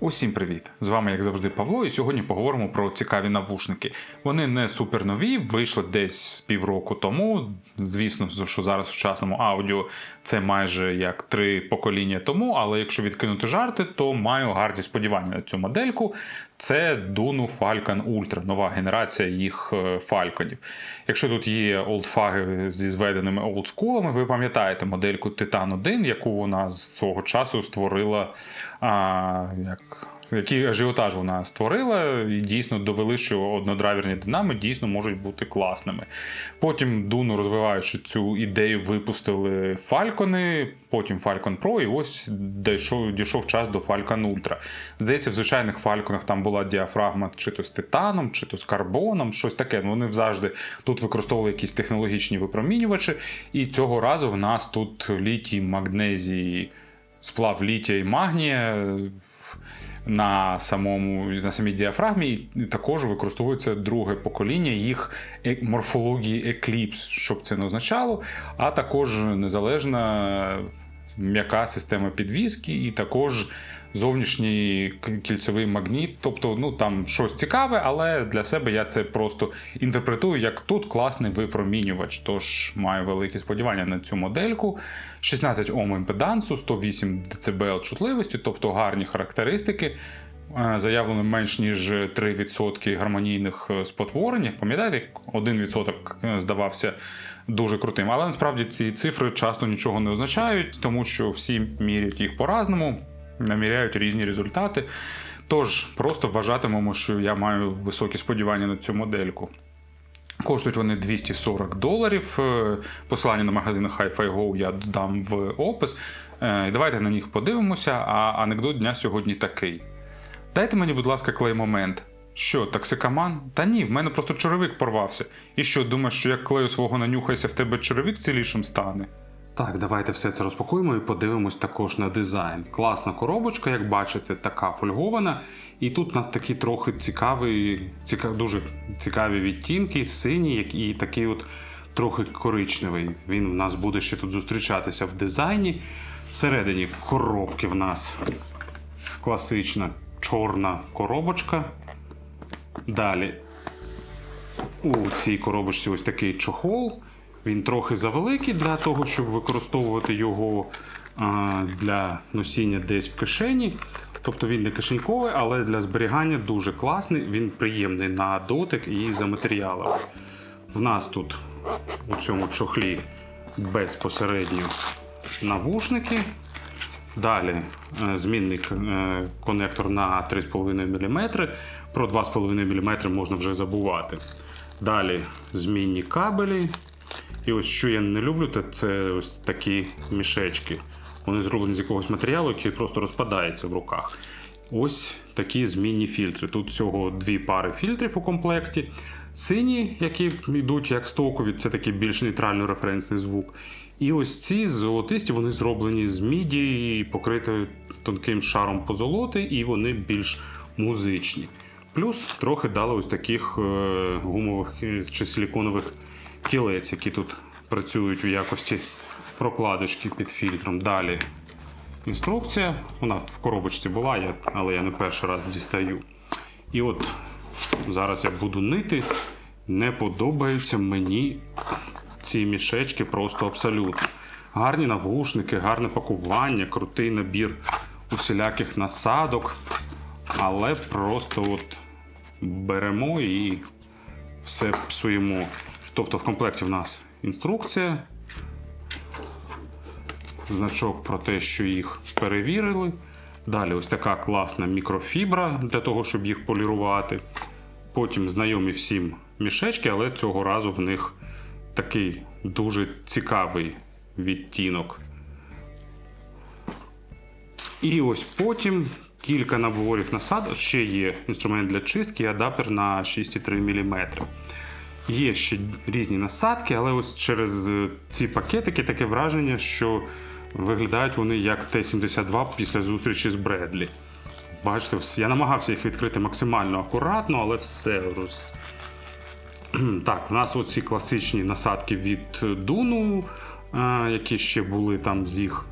Усім привіт! З вами, як завжди, Павло, і сьогодні поговоримо про цікаві навушники. Вони не супер нові, вийшли десь півроку тому. Звісно, що зараз в сучасному аудіо це майже як три покоління тому, але якщо відкинути жарти, то маю гарні сподівання на цю модельку. Це Dunu Falcon Ultra, нова генерація їх е, фальконів. Якщо тут є олдфаги зі зведеними олдскулами, ви пам'ятаєте модельку Titan 1, яку вона з цього часу створила. А, як, який ажіотаж вона створила, і дійсно довели, що однодрайверні динами дійсно можуть бути класними. Потім Дуну, розвиваючи цю ідею, випустили Фалькони, потім Falcon Pro, і ось дійшов, дійшов час до Falcon Ultra. Здається, в звичайних фальконах там була діафрагма чи то з титаном, чи то з карбоном, щось таке. Ну, Вони завжди тут використовували якісь технологічні випромінювачі, і цього разу в нас тут літій, магнезій, сплав літія і магнія на самому на самій діафрагмі, і також використовується друге покоління їх е- морфології екліпс, щоб це не означало, а також незалежна м'яка система підвіски, і також зовнішній кільцевий магніт. Тобто, ну там щось цікаве, але для себе я це просто інтерпретую як тут класний випромінювач. Тож маю великі сподівання на цю модельку. 16 Ом імпедансу, 108 дБ чутливості, тобто гарні характеристики. Е, Заявлено менш ніж 3% гармонійних е, спотворень. Пам'ятаєте, 1% здавався дуже крутим. Але насправді ці цифри часто нічого не означають, тому що всі міряють їх по-разному, наміряють різні результати. Тож просто вважатимемо, що я маю високі сподівання на цю модельку. Коштують вони 240 доларів. Е, Посилання на магазини Hi-Fi Go я додам в опис. Е, Давайте на них подивимося. А анекдот дня сьогодні такий. Дайте мені, будь ласка, клей-момент. Що, токсикоман? Та ні, в мене просто черевик порвався. І що, думаєш, що як клею свого нанюхайся, в тебе черевик цілішим стане? Так, давайте все це розпакуємо і подивимось також на дизайн. Класна коробочка, як бачите, така фольгована. І тут у нас такі трохи цікаві, ціка, дуже цікаві відтінки, синій як і такий от трохи коричневий. Він в нас буде ще тут зустрічатися в дизайні. Всередині коробки в нас класична чорна коробочка. Далі у цій коробочці ось такий чохол. Він трохи завеликий для того, щоб використовувати його для носіння десь в кишені. Тобто він не кишеньковий, але для зберігання дуже класний, він приємний на дотик і за матеріалами. В нас тут у цьому чохлі безпосередньо навушники. Далі е, змінний е, конектор на 3,5 мм. Про 2,5 мм можна вже забувати. Далі змінні кабелі. І ось що я не люблю, то це ось такі мішечки. Вони зроблені з якогось матеріалу, який просто розпадається в руках. Ось такі змінні фільтри. Тут всього дві пари фільтрів у комплекті. Сині, які йдуть як стокові, це такий більш нейтрально референсний звук. І ось ці золотисті, вони зроблені з міді і покриті тонким шаром позолоти, і вони більш музичні. Плюс трохи дали ось таких е, гумових чи силіконових кілець, які тут працюють у якості прокладочки під фільтром. Далі інструкція. Вона в коробочці була, але я не перший раз дістаю. І от зараз я буду нити. Не подобаються мені ці мішечки просто абсолютно. Гарні навушники, гарне пакування, крутий набір усіляких насадок. Але просто от беремо і все псуємо. Тобто в комплекті в нас інструкція, значок про те, що їх перевірили. Далі ось така класна мікрофібра для того, щоб їх полірувати. Потім знайомі всім мішечки, але цього разу в них такий дуже цікавий відтінок. І ось потім кілька наборів насадок. Ще є інструмент для чистки і адаптер на 6,3 мм. Є ще різні насадки, але ось через ці пакетики таке враження, що виглядають вони як Т-72 після зустрічі з Бредлі. Бачите, я намагався їх відкрити максимально акуратно, але все роз. Так, в нас оці класичні насадки від Дуну, які ще були там з їх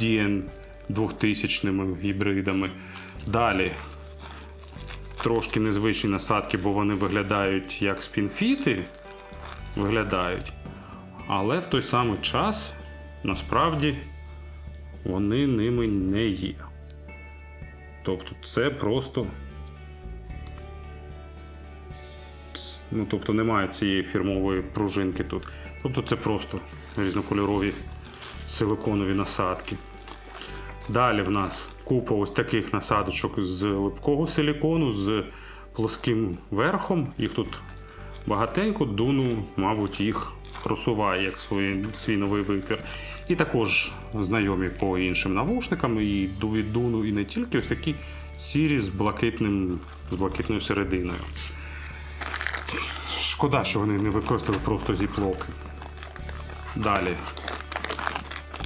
DN 2000 гібридами. Далі трошки незвичні насадки, бо вони виглядають як спінфіти. Виглядають. Але в той самий час насправді вони ними не є. Тобто це просто. Ну, тобто немає цієї фірмової пружинки тут. Тобто це просто різнокольорові силиконові насадки. Далі в нас купа ось таких насадочок з липкого силікону, з плоским верхом. Їх тут багатенько, дуну, мабуть, їх просуває як свій, свій новий витвір. І також знайомі по іншим навушникам, і від дуну, і не тільки ось такі сірі з блакитним, з блакитною серединою. Шкода, що вони не використали просто зіплоки. Далі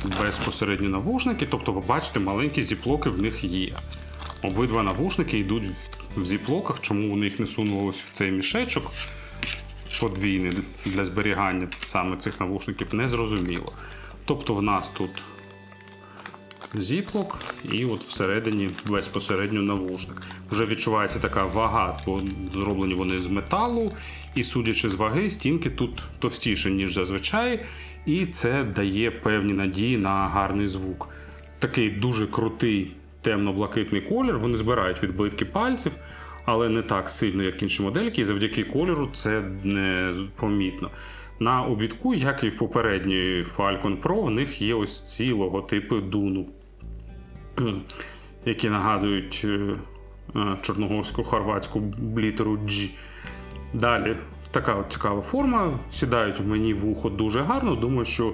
безпосередньо навушники, тобто ви бачите, маленькі зіплоки в них є. Обидва навушники йдуть в зіплоках, чому вони їх не сунули ось в цей мішечок подвійний для зберігання саме цих навушників, не зрозуміло. Тобто в нас тут зіплок і от всередині безпосередньо навушник. Вже відчувається така вага, бо зроблені вони з металу, і судячи з ваги, стінки тут товстіші, ніж зазвичай, і це дає певні надії на гарний звук. Такий дуже крутий темно-блакитний колір. Вони збирають відбитки пальців, але не так сильно, як інші модельки, і завдяки кольору це не помітно. На обідку, як і в попередньої Falcon Pro, в них є ось ці логотипи Дуну, які нагадують е, е, чорногорську хорватську літеру G. Далі така от цікава форма. Сідають мені вухо дуже гарно. Думаю, що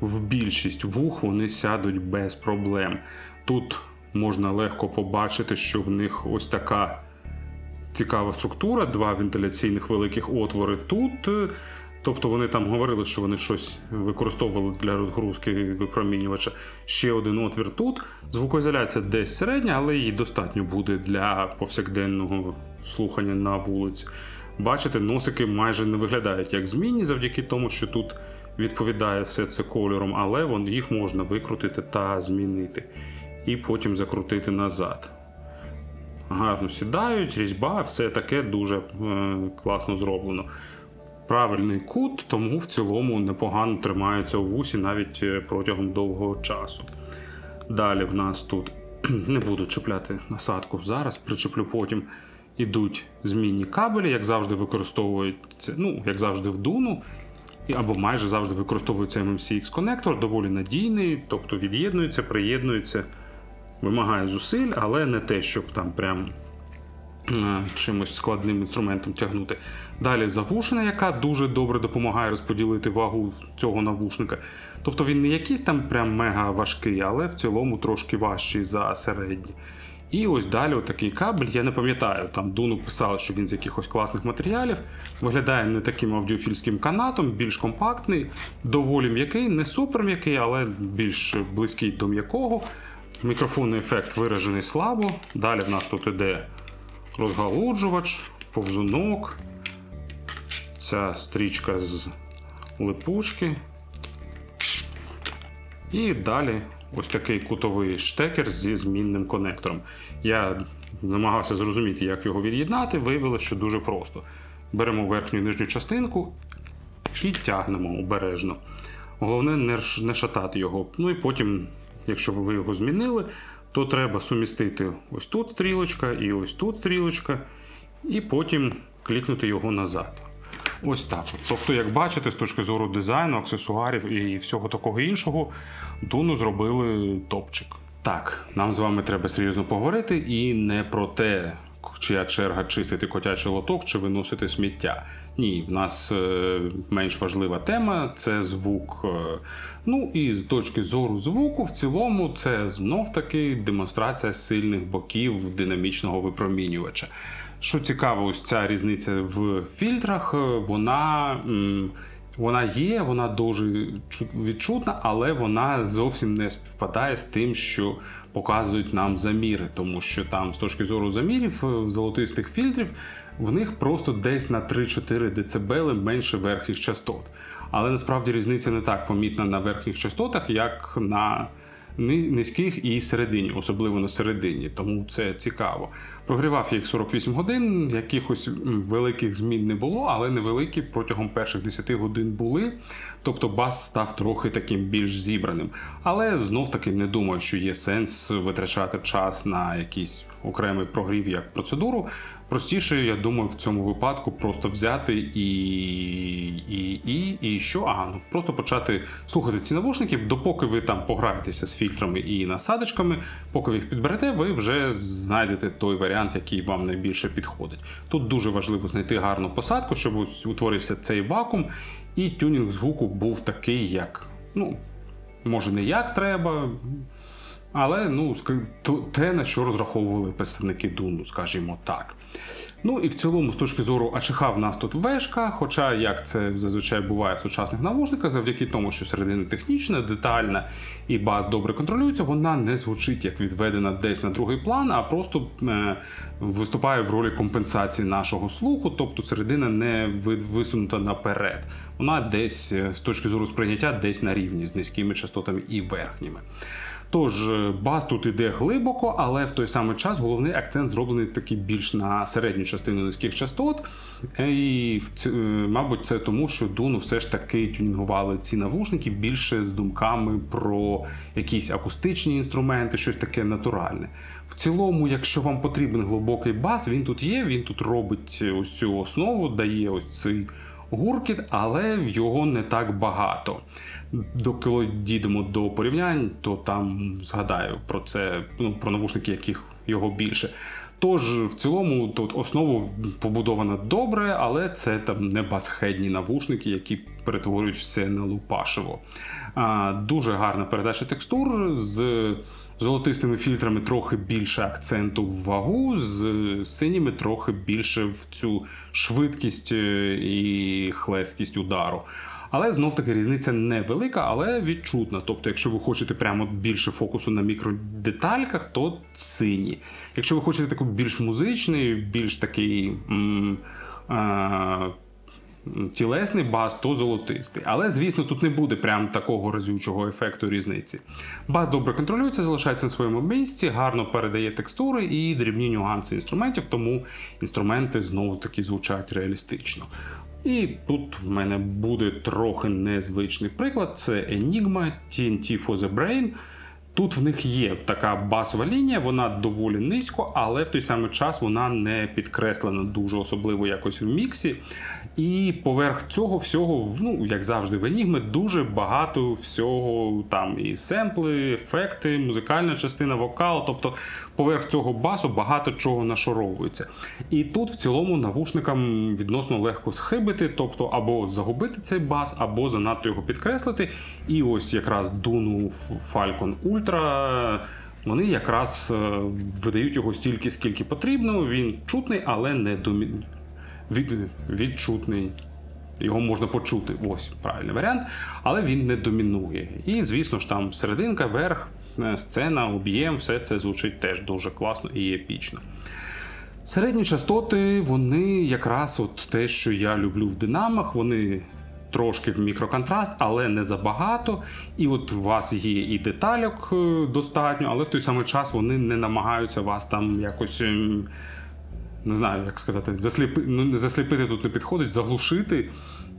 в більшість вух вони сядуть без проблем. Тут можна легко побачити, що в них ось така цікава структура, два вентиляційних великих отвори тут. Тобто вони там говорили, що вони щось використовували для розгрузки випромінювача. Ще один отвір тут. Звукоізоляція десь середня, але її достатньо буде для повсякденного слухання на вулиці. Бачите, носики майже не виглядають як змінні завдяки тому, що тут відповідає все це кольором, але їх можна викрутити та змінити. І потім закрутити назад гарно сідають, різьба, все таке дуже е, класно зроблено. Правильний кут, тому в цілому непогано тримаються у вусі навіть е, протягом довгого часу. Далі в нас тут не буду чіпляти насадку зараз, причеплю потім. Ідуть змінні кабелі, як завжди використовуються, ну, як завжди в Дуну, або майже завжди використовується MMCX конектор, доволі надійний, тобто від'єднується, приєднується вимагає зусиль, але не те, щоб там прям чимось складним інструментом тягнути. Далі завушина, яка дуже добре допомагає розподілити вагу цього навушника. Тобто він не якийсь там прям мега важкий, але в цілому трошки важчий за середній. І ось далі отакий кабель. Я не пам'ятаю, там Дуну писали, що він з якихось класних матеріалів. Виглядає не таким аудіофільським канатом, більш компактний, доволі м'який, не супер м'який, але більш близький до м'якого. Мікрофонний ефект виражений слабо. Далі в нас тут іде розгалуджувач, повзунок, ця стрічка з липучки. І далі ось такий кутовий штекер зі змінним конектором. Я намагався зрозуміти, як його від'єднати. Виявилося, що дуже просто. Беремо верхню і нижню частинку і тягнемо обережно. Головне не шатати його. Ну і потім, якщо ви його змінили, то треба сумістити ось тут стрілочка і ось тут стрілочка, і потім клікнути його назад. Ось так. Тобто, як бачите, з точки зору дизайну, аксесуарів і всього такого іншого, Дуну зробили топчик. Так, нам з вами треба серйозно поговорити і не про те, чия черга чистити котячий лоток чи виносити сміття. Ні, в нас е, менш важлива тема це звук. Е, Ну і з точки зору звуку, в цілому, це знов таки демонстрація сильних боків динамічного випромінювача. Що цікаво, ось ця різниця в фільтрах, е, вона. Вона є, вона дуже відчутна, але вона зовсім не співпадає з тим, що показують нам заміри, тому що там, з точки зору замірів е, золотистих фільтрів, в них просто десь на 3-4 дБ менше верхніх частот. Але насправді різниця не так помітна на верхніх частотах, як на низьких і середині, особливо на середині, тому це цікаво. Прогрівав я їх 48 годин, якихось великих змін не було, але невеликі протягом перших 10 годин були. Тобто бас став трохи таким більш зібраним. Але знов таки не думаю, що є сенс витрачати час на якийсь окремий прогрів як процедуру. Простіше, я думаю, в цьому випадку просто взяти і, і, і, і що? А, ну просто почати слухати ці навушники, допоки ви там пограєтеся з фільтрами і насадочками, поки ви їх підберете, ви вже знайдете той варіант, який вам найбільше підходить. Тут дуже важливо знайти гарну посадку, щоб утворився цей вакуум, і тюнінг звуку був такий, як, ну, може, не як треба. Але ну, те, на що розраховували представники Дуну, скажімо так. Ну і в цілому, з точки зору АЧХ, в нас тут вешка, хоча як це зазвичай буває в сучасних навушниках, завдяки тому, що середина технічна, детальна і бас добре контролюється, вона не звучить як відведена десь на другий план, а просто е, виступає в ролі компенсації нашого слуху, тобто середина не висунута наперед. Вона десь е, з точки зору сприйняття, десь на рівні з низькими частотами і верхніми. Тож е, бас тут іде глибоко, але в той самий час головний акцент зроблений такий більш на середню частину низьких частот. Е, І е, мабуть, це тому, що Дуну все ж таки тюнінгували ці навушники більше з думками про якісь акустичні інструменти, щось таке натуральне. В цілому, якщо вам потрібен глибокий бас, він тут є. Він тут робить ось цю основу, дає ось цей гуркіт, але його не так багато. До коли дійдемо до порівнянь, то там згадаю про це, ну, про навушники, яких його більше. Тож, в цілому, тут основа побудована добре, але це там не басхедні навушники, які перетворюють все на лупашево. А, дуже гарна передача текстур з золотистими фільтрами трохи більше акценту в вагу, з синіми трохи більше в цю швидкість е, і хлесткість удару. Але знов таки різниця невелика, але відчутна. Тобто, якщо ви хочете прямо більше фокусу на мікродетальках, то сині. Якщо ви хочете такий більш музичний, більш такий. М- а, тілесний бас, то золотистий. Але, звісно, тут не буде прям такого разючого ефекту різниці. Бас добре контролюється, залишається на своєму місці, гарно передає текстури і дрібні нюанси інструментів, тому інструменти знову таки звучать реалістично. І тут в мене буде трохи незвичний приклад: це Enigma TNT for the Brain. Тут в них є така басова лінія, вона доволі низько, але в той самий час вона не підкреслена дуже особливо якось в міксі. І поверх цього всього, ну як завжди, в Enigma дуже багато всього там і семпли, ефекти, музикальна частина, вокал. Тобто поверх цього басу багато чого нашоровується. І тут в цілому навушникам відносно легко схибити, тобто або загубити цей бас, або занадто його підкреслити. І ось якраз Дуну Falcon Ultra. Вони якраз е, видають його стільки, скільки потрібно. Він чутний, але не домі... від... відчутний. Його можна почути, ось правильний варіант, але він не домінує. І, звісно ж, там серединка, верх, е, сцена, об'єм, все це звучить теж дуже класно і епічно. Середні частоти, вони якраз от те, що я люблю в динамах, вони трошки в мікроконтраст, але не забагато. І от у вас є і детальок е, достатньо, але в той самий час вони не намагаються вас там якось. ем, Не знаю, як сказати, засліпи... ну, засліпити тут не підходить, заглушити.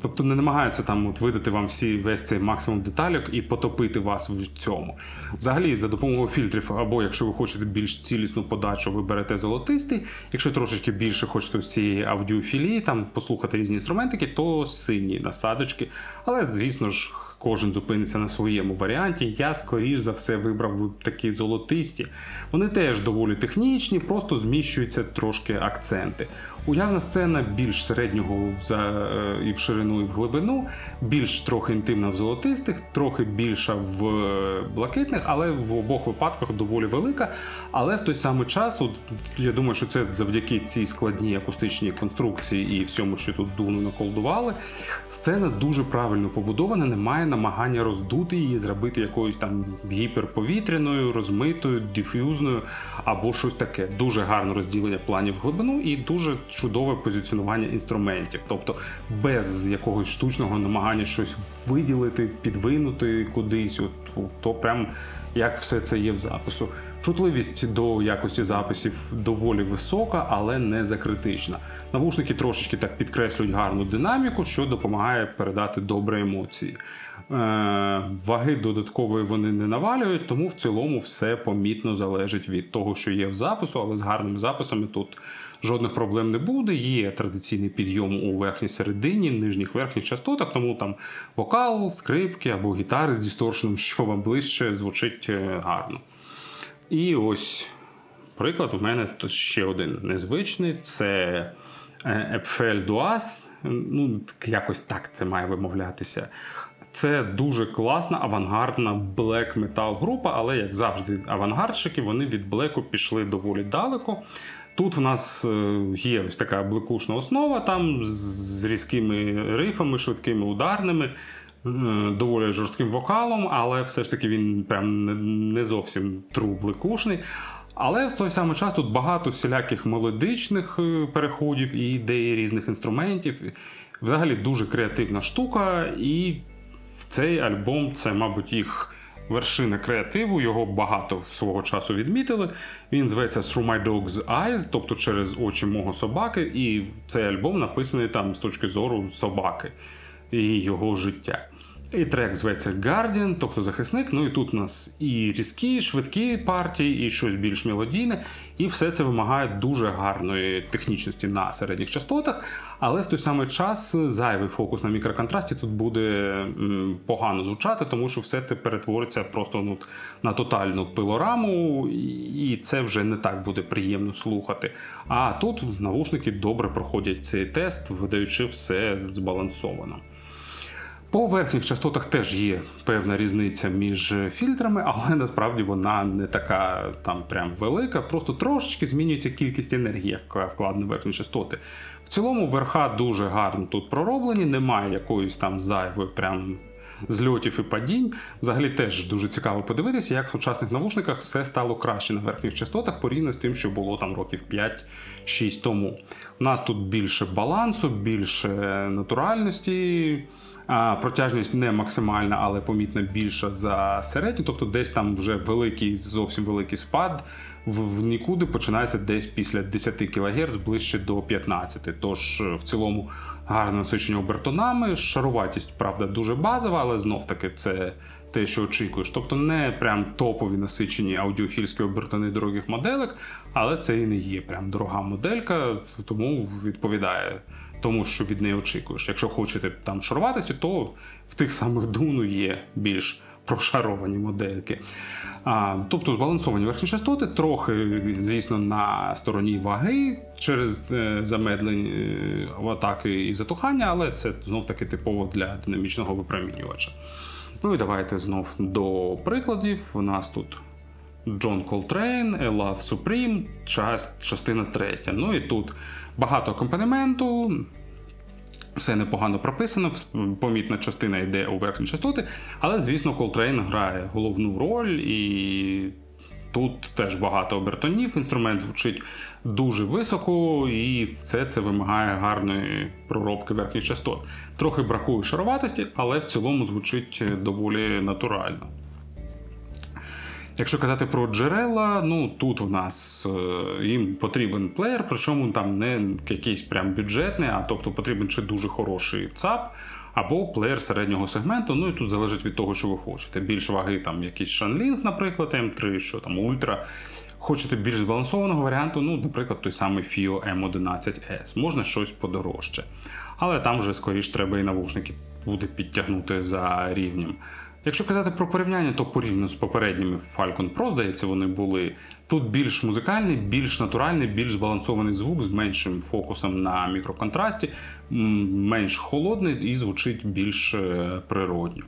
Тобто не намагаються там от видати вам всі весь цей максимум детальок і потопити вас в цьому. Взагалі, за допомогою фільтрів, або якщо ви хочете більш цілісну подачу, ви берете золотистий. Якщо трошечки більше хочете з цієї аудіофілії, там послухати різні інструментики, то сині насадочки. Але, звісно ж, кожен зупиниться на своєму варіанті. Я, скоріш за все, вибрав такі золотисті. Вони теж доволі технічні, просто зміщуються трошки акценти. Уявна сцена більш середнього за, е, і в ширину, і в глибину, більш трохи інтимна в золотистих, трохи більша в е, блакитних, але в обох випадках доволі велика. Але в той самий час, от, я думаю, що це завдяки цій складній акустичній конструкції і всьому, що тут дуну наколдували, сцена дуже правильно побудована, немає намагання роздути її, зробити якоюсь там гіперповітряною, розмитою, диф'юзною або щось таке. Дуже гарне розділення планів в глибину і дуже чудове позиціонування інструментів. Тобто без якогось штучного намагання щось виділити, підвинути кудись. От, то прям як все це є в запису. Чутливість до якості записів доволі висока, але не закритична. Навушники трошечки так підкреслюють гарну динаміку, що допомагає передати добре емоції. Е, ваги додаткової вони не навалюють, тому в цілому все помітно залежить від того, що є в запису, але з гарними записами тут жодних проблем не буде. Є традиційний підйом у верхній середині, нижніх верхніх частотах, тому там вокал, скрипки або гітари з дісторшеном, що вам ближче, звучить е, гарно. І ось приклад в мене ще один незвичний: це е, Epfel Duas. Ну, якось так це має вимовлятися. Це дуже класна авангардна блек метал група, але, як завжди, авангардщики вони від блеку пішли доволі далеко. Тут в нас е, є ось така блекушна основа, там з різкими рифами, швидкими ударними, е, доволі жорстким вокалом, але все ж таки він прям не- зовсім тру блекушний. Але в той самий час тут багато всіляких мелодичних е, переходів і ідей різних інструментів. Взагалі дуже креативна штука, і цей альбом це, мабуть, їх вершина креативу. Його багато свого часу відмітили. Він зветься Through My Dog's Eyes, тобто через очі мого собаки. І цей альбом написаний там з точки зору собаки і його життя. І трек зветься Guardian, тобто захисник. Ну і тут у нас і різкі, швидкі партії, і щось більш мелодійне. І все це вимагає дуже гарної технічності на середніх частотах. Але в той самий час зайвий фокус на мікроконтрасті тут буде погано звучати, тому що все це перетвориться просто ну, на тотальну пилораму, і це вже не так буде приємно слухати. А тут навушники добре проходять цей тест, видаючи все збалансовано. По верхніх частотах теж є певна різниця між фільтрами, але насправді вона не така там прям велика, просто трошечки змінюється кількість енергії вк- вкладена в верхні частоти. В цілому верха дуже гарно тут пророблені, немає якоїсь там зайвої прям зльотів і падінь. Взагалі теж дуже цікаво подивитися, як в сучасних навушниках все стало краще на верхніх частотах порівняно з тим, що було там років 5-6 тому. У нас тут більше балансу, більше натуральності. Протяжність не максимальна, але помітно більша за середню, тобто десь там вже великий, зовсім великий спад в, нікуди починається десь після 10 кГц ближче до 15. Тож е, в цілому гарне насичення обертонами, шаруватість, правда, дуже базова, але знов таки це те, що очікуєш. Тобто не прям топові насичені аудіофільські обертони дорогих моделек, але це і не є прям дорога моделька, тому відповідає тому, що від неї очікуєш. Якщо хочете там шаруватості, то в тих самих Дуну є більш прошаровані модельки. А, тобто збалансовані верхні частоти, трохи, звісно, на стороні ваги через е, замедлень е, атаки і затухання, але це знов таки типово для динамічного випромінювача. Ну і давайте знов до прикладів. У нас тут Джон Колтрейн, A Love Supreme, част, частина третя. Ну і тут багато акомпанементу, все непогано прописано, помітна частина йде у верхні частоти, але, звісно, Колтрейн грає головну роль і. Тут теж багато обертонів, інструмент звучить дуже високо, і все це вимагає гарної проробки верхніх частот. Трохи бракує шароватості, але в цілому звучить доволі натурально. Якщо казати про джерела, ну тут в нас е, їм потрібен плеєр, причому там не якийсь прям бюджетний, а тобто потрібен чи дуже хороший ЦАП, або плеєр середнього сегменту. Ну і тут залежить від того, що ви хочете. Більш ваги там якийсь Shanling, наприклад, М3, що там Ультра. Хочете більш збалансованого варіанту, ну, наприклад, той самий FIO M11S. Можна щось подорожче. Але там вже скоріш треба і навушники буде підтягнути за рівнем. Якщо казати про порівняння, то порівняно з попередніми Falcon Pro, здається, вони були тут більш музикальний, більш натуральний, більш збалансований звук з меншим фокусом на мікроконтрасті, менш холодний і звучить більш е, природньо.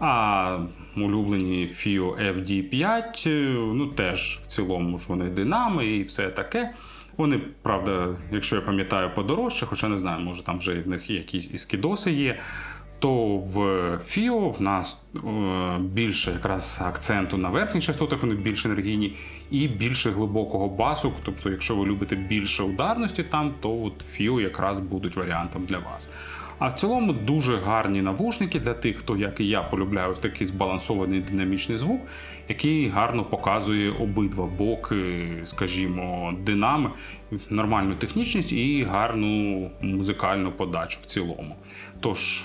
А улюблені FIO FD5, е, ну теж в цілому ж вони динами і все таке. Вони, правда, якщо я пам'ятаю, подорожче, хоча не знаю, може там вже в них якісь і скідоси є. То в FIO в нас е, більше якраз акценту на верхніх частотах, вони більш енергійні, і більше глибокого басу. Тобто, якщо ви любите більше ударності там, то от FIO якраз будуть варіантом для вас. А в цілому дуже гарні навушники для тих, хто, як і я, полюбляє ось такий збалансований динамічний звук, який гарно показує обидва боки, скажімо, динами, нормальну технічність і гарну музикальну подачу в цілому. Тож,